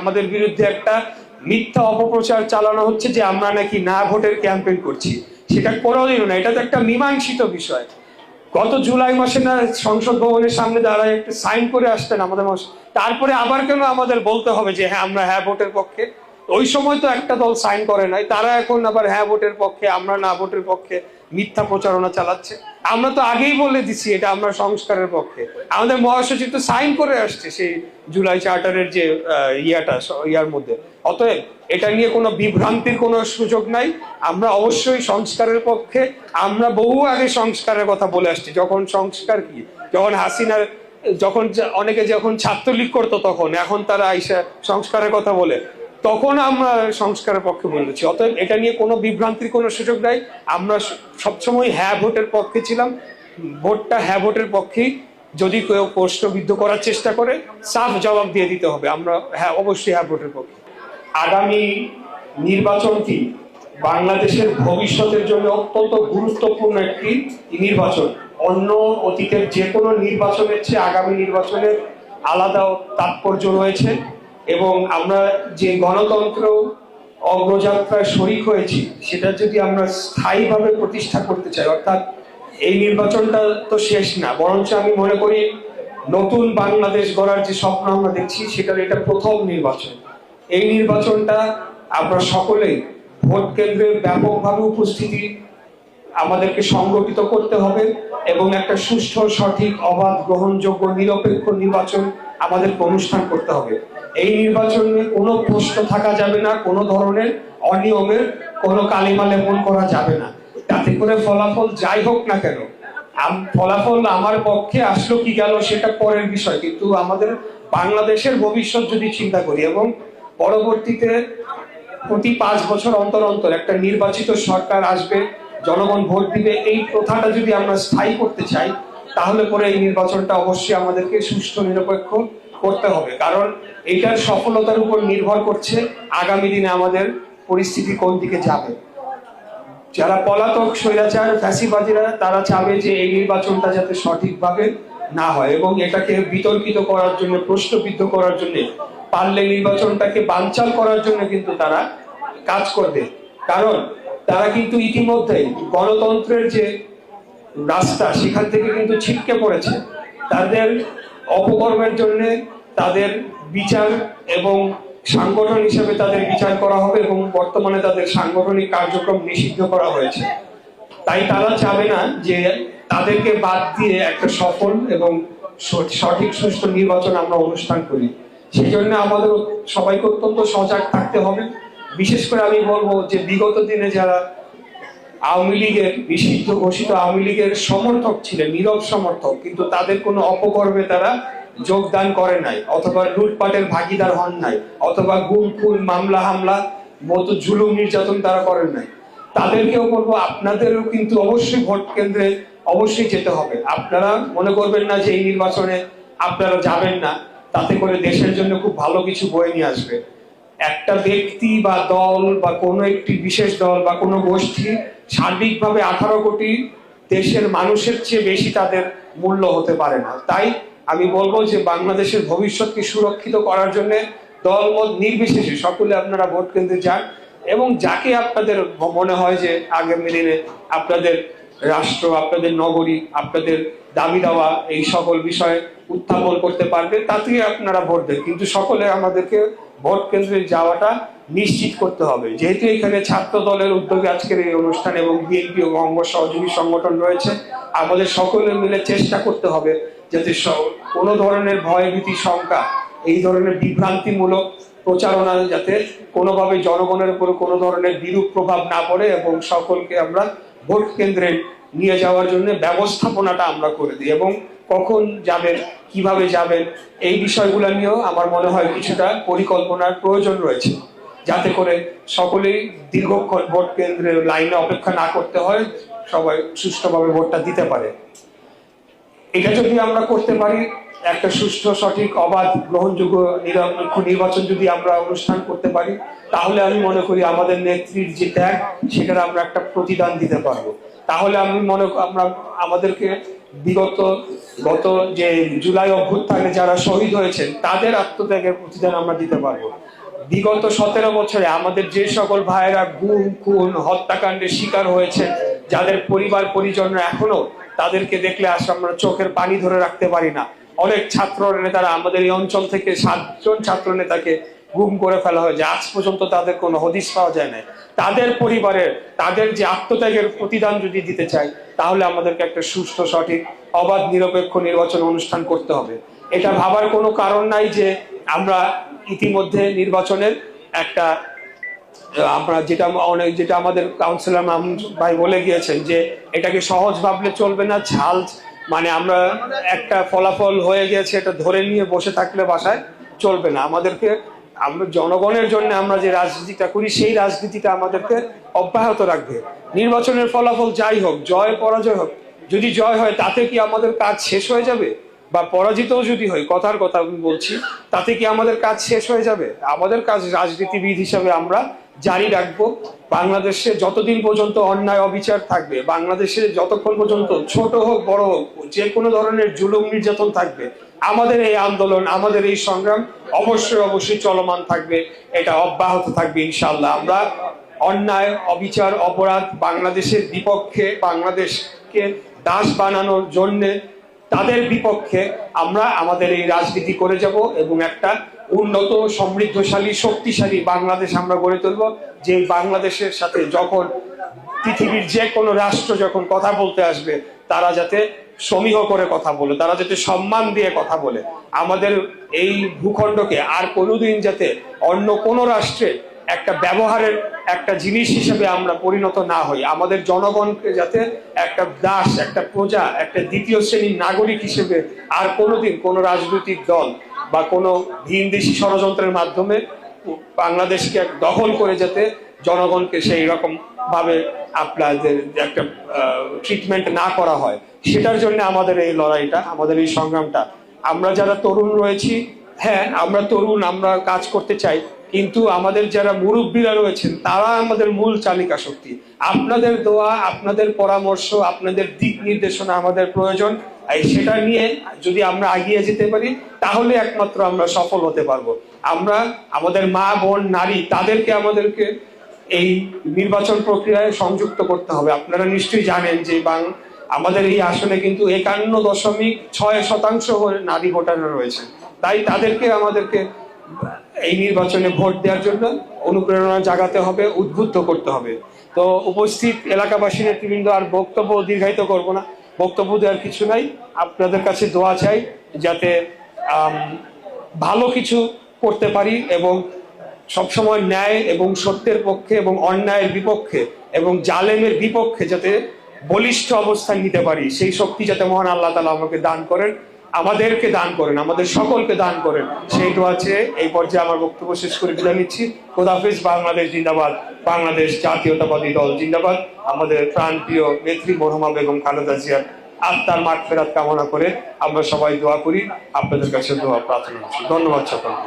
আমাদের বিরুদ্ধে একটা মিথ্যা অপপ্রচার চালানো হচ্ছে যে আমরা নাকি না ভোটের ক্যাম্পেইন করছি। সেটা কোনোদিনও না, এটা তো একটা মীমাংসিত বিষয়। গত জুলাই মাসে না সংসদ ভবনের সামনে দাঁড়ায় একটা সাইন করে আসতেন আমাদের মাস তারপরে আবার কেন আমাদের বলতে হবে যে হ্যাঁ আমরা হ্যাঁ ভোটের পক্ষে? ওই সময় তো একটা দল সাইন করে নাই, তারা এখন আবার হ্যাঁ ভোটের পক্ষে, আমরা না ভোটের পক্ষে মিথ্যা প্রচারণা চালাচ্ছে। আমরা তো আগেই বলে দিছি এটা আমরা সংস্কারের পক্ষে। আমাদের মহাসচিব তো সাইন করে আসছে সেই জুলাই চার্টারের যে ইয়াটা ইয়ার মধ্যে। অতএব এটা নিয়ে কোনো বিভ্রান্তির কোনো সুযোগ নাই। আমরা অবশ্যই সংস্কারের পক্ষে, আমরা বহু আগে সংস্কারের কথা বলে আসছি। যখন সংস্কার কি? যখন হাসিনার, যখন অনেকে যখন ছাত্রলীগ করতো তখন, এখন তারা আইসা সংস্কারের কথা বলে। তখন আমরা সংস্কারের পক্ষে বলেছি অতএব এটা নিয়ে কোনো বিভ্রান্তির কোনো সুযোগ নাই। আমরা সবসময় হ্যাঁ ভোটের পক্ষে ছিলাম। ভোটটা হ্যাঁ ভোটের পক্ষেই যদি কেউ প্রশ্নবিদ্ধ করার চেষ্টা করে, সাফ জবাব দিয়ে দিতে হবে। আমরা হ্যাঁ অবশ্যই হ্যাঁ ভোটের পক্ষে। আগামী নির্বাচনটি বাংলাদেশের ভবিষ্যতের জন্য অত্যন্ত গুরুত্বপূর্ণ একটি নির্বাচন। অন্য অতীতের যে কোনো নির্বাচনের চেয়ে আগামী নির্বাচনের আলাদা তাৎপর্য রয়েছে। এবং আমরা যে গণতন্ত্র অগ্রযাত্রায় শরিক হয়েছি, সেটা যদি আমরা স্থায়ীভাবে প্রতিষ্ঠা করতে চাই, অর্থাৎ এই নির্বাচনটা তো শেষ না, বরঞ্চ আমি মনে করি নতুন বাংলাদেশ গড়ার যে স্বপ্ন আমরা দেখছি, সেটার এটা প্রথম নির্বাচন। এই নির্বাচনটা আমরা সকলেই ভোট কেন্দ্রে ব্যাপকভাবে উপস্থিতি আমাদেরকে সংগঠিত করতে হবে এবং একটা সুষ্ঠু, সঠিক, অবাধ, গ্রহণযোগ্য, নিরপেক্ষ নির্বাচন আমাদেরকে অনুষ্ঠান করতে হবে। এই নির্বাচনে কোনো প্রশ্ন থাকা যাবে না, কোনো ধরনের অনিয়মের কোনো কালিমা লেপন করা যাবে না। তাতে করে ফলাফল যাই হোক না কেন ফলাফল আমার পক্ষে আসলো কি গেল সেটা পরের বিষয়, কিন্তু আমাদের বাংলাদেশের ভবিষ্যৎ যদি চিন্তা করি এবং পরবর্তীতে প্রতি পাঁচ বছর অন্তর অন্তর একটা নির্বাচিত সরকার আসবে, জনগণ ভোট দিবে, এই প্রথাটা যদি আমরা স্থায়ী করতে চাই, তাহলে পরে এই নির্বাচনটা অবশ্যই আমাদেরকে সুষ্ঠু, নিরপেক্ষ করতে হবে। কারণ এটার সফলতার উপর নির্ভর করছে আগামী দিনে আমাদের পরিস্থিতি কোন দিকে যাবে। যারা পলাতক স্বৈরাচার ফ্যাসিবাদীরা, তারা চাবে যে এই নির্বাচনটা যাতে সঠিকভাবে না হয় এবং এটাকে বিতর্কিত করার জন্য, প্রশ্নবিদ্ধ করার জন্য, পারলে নির্বাচনটাকে বানচাল করার জন্য কিন্তু তারা কাজ করবে। কারণ তারা কিন্তু ইতিমধ্যেই গণতন্ত্রের যে রাস্তা, সেখান থেকে কিন্তু ছিটকে পড়েছে। তাদের অপকর্মের জন্য তাদের বিচার এবং সাংগঠন হিসেবে তাদের বিচার করা হবে এবং বর্তমানে তাদের সাংগঠনিক কার্যক্রম নিষিদ্ধ করা হয়েছে। তাই তারা চাবে না যে তাদেরকে বাদ দিয়ে একটা সফল এবং সঠিক সুস্থ নির্বাচন আমরা অনুষ্ঠান করি। সেই জন্য আমাদের সবাইকে অত্যন্ত সজাগ থাকতে হবে। বিশেষ করে আমি বলব যে বিগত দিনে যারা আওয়ামী লীগের নিষিদ্ধ ঘোষিত আওয়ামী লীগের সমর্থক ছিলেন, নীরব সমর্থক, কিন্তু তাদের কোনো অপকর্মে তারা যোগদান করে নাই, অথবা লুটপাটের ভাগিদার হন নাই, অথবা গুম, খুন, মামলা, হামলা, মতো জুলুম নির্যাতন তারা করেন নাই। তাদেরকেও বলব, আপনাদেরও কিন্তু অবশ্যই ভোট কেন্দ্রে অবশ্যই যেতে হবে। আপনারা মনে করবেন না যে এই নির্বাচনে আপনারা যাবেন না, তাতে করে দেশের জন্য খুব ভালো কিছু বয়ে নিয়ে আসবে। একটা ব্যক্তি বা দল বা কোনো একটি বিশেষ দল বা কোনো গোষ্ঠী সার্বিকভাবে আঠারো কোটি দেশের মানুষের চেয়ে বেশি তাদের মূল্য হতে পারে না। তাই আমি বলব যে বাংলাদেশের ভবিষ্যৎকে সুরক্ষিত করার জন্য দল মত নির্বিশেষে সকলে আপনারা ভোট কেন্দ্রে যান এবং যাকে আপনাদের মনে হয় যে আগামী দিনে আপনাদের রাষ্ট্র আপনাদের নগরী, আপনাদের দাবি দেওয়া, এই সকল বিষয়ে উত্থাপন করতে পারবে, তাতেই আপনারা ভোট দেন। কিন্তু সকলে আমাদেরকে ভোট কেন্দ্রে যাওয়াটা নিশ্চিত করতে হবে। যেহেতু এখানে ছাত্র দলের উদ্যোগে আজকের এই অনুষ্ঠান এবং বিএনপি ও অঙ্গ সহযোগী সংগঠন রয়েছে, আমাদের সকলে মিলে চেষ্টা করতে হবে যাতে কোনো ধরনের ভয় ভীতি শঙ্কা, এই ধরনের বিভ্রান্তিমূলক প্রচারণা যাতে কোনোভাবে জনগণের উপর কোনো ধরনের বিরূপ প্রভাব না পড়ে এবং সকলকে আমরা ভোট কেন্দ্রে নিয়ে যাওয়ার জন্য ব্যবস্থাপনাটা আমরা করে দিই এবং কখন যাবেন, কীভাবে যাবেন, এই বিষয়গুলো নিয়েও আমার মনে হয় কিছুটা পরিকল্পনার প্রয়োজন রয়েছে। যাতে করে সকলেই দীর্ঘক্ষণ ভোট কেন্দ্রে লাইনে অপেক্ষা না করতে হয়, সবাই সুষ্ঠুভাবে ভোটটা দিতে পারে। এটা যদি আমরা করতে পারি একটা সুষ্ঠু, সঠিক, অবাধ, গ্রহণযোগ্য নিরপেক্ষ নির্বাচন যদি আমরা অনুষ্ঠান করতে পারি, তাহলে আমি মনে করি আমাদের নেত্রীর যে ত্যাগ সেটার আমরা একটা প্রতিদান দিতে পারব। তাহলে আমি মনে আমরা আমাদেরকে বিগত গত যে জুলাই অভ্যুত্থানে যারা শহীদ হয়েছেন, তাদের আত্মত্যাগের প্রতিদান আমরা দিতে পারব। বিগত সতেরো বছরে আমাদের যে সকল ভাইয়েরা গুম, খুন, হত্যাকাণ্ডের শিকার হয়েছে যাদের পরিবার পরিজনরা এখনও তাদেরকে দেখলে আসলে আমরা চোখের পানি ধরে রাখতে পারি না। অনেক ছাত্র নেতারা আমাদের এই অঞ্চল থেকে সাতজন ছাত্র নেতাকে গুম করে ফেলা হয়েছে। আজ পর্যন্ত তাদের কোনো হদিস পাওয়া যায় না তাদের পরিবারের, তাদের যে আত্মত্যাগের প্রতিদান যদি দিতে চাই তাহলে আমাদেরকে একটা সুস্থ সঠিক, অবাধ, নিরপেক্ষ নির্বাচন অনুষ্ঠান করতে হবে। এটা ভাবার কোনো কারণ নাই যে আমরা ইতিমধ্যে নির্বাচনের একটা, আমরা যেটা, অনেক যেটা আমাদের কাউন্সিলর মামুন ভাই বলে গিয়েছেন যে এটাকে সহজ ভাবলে চলবে না, ঝাল মানে আমরা একটা ফলাফল হয়ে গেছে, এটা ধরে নিয়ে বসে থাকলে বাসায় চলবে না। আমাদেরকে, আমরা জনগণের জন্য আমরা যে রাজনীতিটা করি, সেই রাজনীতিটা আমাদেরকে অব্যাহত রাখবে। নির্বাচনের ফলাফল যাই হোক, জয়, পরাজয় হোক, যদি জয় হয়, তাতে কি আমাদের কাজ শেষ হয়ে যাবে? বা পরাজিতও যদি হয়, কথার কথা আমি বলছি, তাতে কি আমাদের কাজ শেষ হয়ে যাবে? আমাদের কাজ রাজনীতিবিদ হিসাবে আমরা জারি রাখব। বাংলাদেশে যতদিন পর্যন্ত অন্যায় অবিচার থাকবে, বাংলাদেশে যতক্ষণ পর্যন্ত ছোট হোক, বড় হোক, যে কোনো ধরনের জুলুম নির্যাতন থাকবে, আমাদের এই আন্দোলন, আমাদের এই সংগ্রাম অবশ্যই অবশ্যই চলমান থাকবে, এটা অব্যাহত থাকবে ইনশাল্লাহ আমরা অন্যায়, অবিচার, অপরাধ বাংলাদেশের বিপক্ষে, বাংলাদেশকে দাস বানানোর জন্যে তাদের বিপক্ষে আমরা আমাদের এই রাজনীতি করে যাব এবং একটা উন্নত, সমৃদ্ধশালী, শক্তিশালী বাংলাদেশ আমরা গড়ে তুলব। যে বাংলাদেশের সাথে যখন পৃথিবীর যে কোনো রাষ্ট্র যখন কথা বলতে আসবে, তারা যাতে সমীহ করে কথা বলে, তারা যাতে সম্মান দিয়ে কথা বলে। আমাদের এই ভূখণ্ডকে আর কোনোদিন যাতে অন্য কোনো রাষ্ট্রে একটা ব্যবহারের একটা জিনিস হিসেবে আমরা পরিণত না হই। আমাদের জনগণকে যাতে একটা দাস, একটা প্রজা, একটা দ্বিতীয় শ্রেণির নাগরিক হিসেবে আর কোনোদিন কোনো রাজনৈতিক দল বা কোনো ভিনদেশি ষড়যন্ত্রের মাধ্যমে বাংলাদেশকে এক দখল করে যাতে জনগণকে সেই রকম ভাবে আপনাদের একটা ট্রিটমেন্ট না করা হয়, সেটার জন্য আমাদের এই লড়াইটা, আমাদের এই সংগ্রামটা। আমরা যারা তরুণ রয়েছি হ্যাঁ আমরা তরুণ, আমরা কাজ করতে চাই, কিন্তু আমাদের যারা মুরব্বীরা রয়েছেন, তারা আমাদের মূল চালিকা শক্তি। আপনাদের দোয়া, আপনাদের পরামর্শ, আপনাদের দিক নির্দেশনা আমাদের প্রয়োজন। এই সেটা নিয়ে যদি আমরা এগিয়ে যেতে পারি, তাহলে একমাত্র আমরা সফল হতে পারব। আমরা আমাদের মা, বোন, নারী, তাদেরকে আমাদেরকে এই নির্বাচন প্রক্রিয়ায় সংযুক্ত করতে হবে। আপনারা নিশ্চয়ই জানেন যে বাং, আমাদের এই আসনে কিন্তু একান্ন দশমিক ছয় শতাংশ নারী ভোটাররা রয়েছে। তাই তাদেরকে আমাদেরকে এই নির্বাচনে ভোট দেওয়ার জন্য অনুপ্রেরণা জাগাতে হবে, উদ্বুদ্ধ করতে হবে। তো উপস্থিত এলাকাবাসী নেতৃবৃন্দ, আর বক্তব্য দীর্ঘায়িত করব না। বক্তব্য দেওয়ার কিছু নাই। আপনাদের কাছে দোয়া চাই যাতে ভালো কিছু করতে পারি এবং সবসময় ন্যায় এবং সত্যের পক্ষে এবং অন্যায়ের বিপক্ষে এবং জালেমের বিপক্ষে যাতে বলিষ্ঠ অবস্থান নিতে পারি। সেই শক্তি যাতে মহান আল্লাহ তালা আমাকে দান করেন। আমাদেরকে দান করেন, আমাদের সকলকে দান করেন। সেই তো আছে এই পর্যায়ে আমার বক্তব্য শেষ করে বিদায় নিচ্ছি। খোদাফিজ বাংলাদেশ জিন্দাবাদ, বাংলাদেশ জাতীয়তাবাদী দল জিন্দাবাদ। আমাদের প্রাণপ্রিয় নেত্রী মরহমা বেগম খালেদা জিয়ার আত্মার মাঠ ফেরাত কামনা করে আমরা সবাই দোয়া করি। আপনাদের কাছে দোয়া প্রার্থনা ধন্যবাদ সকলকে।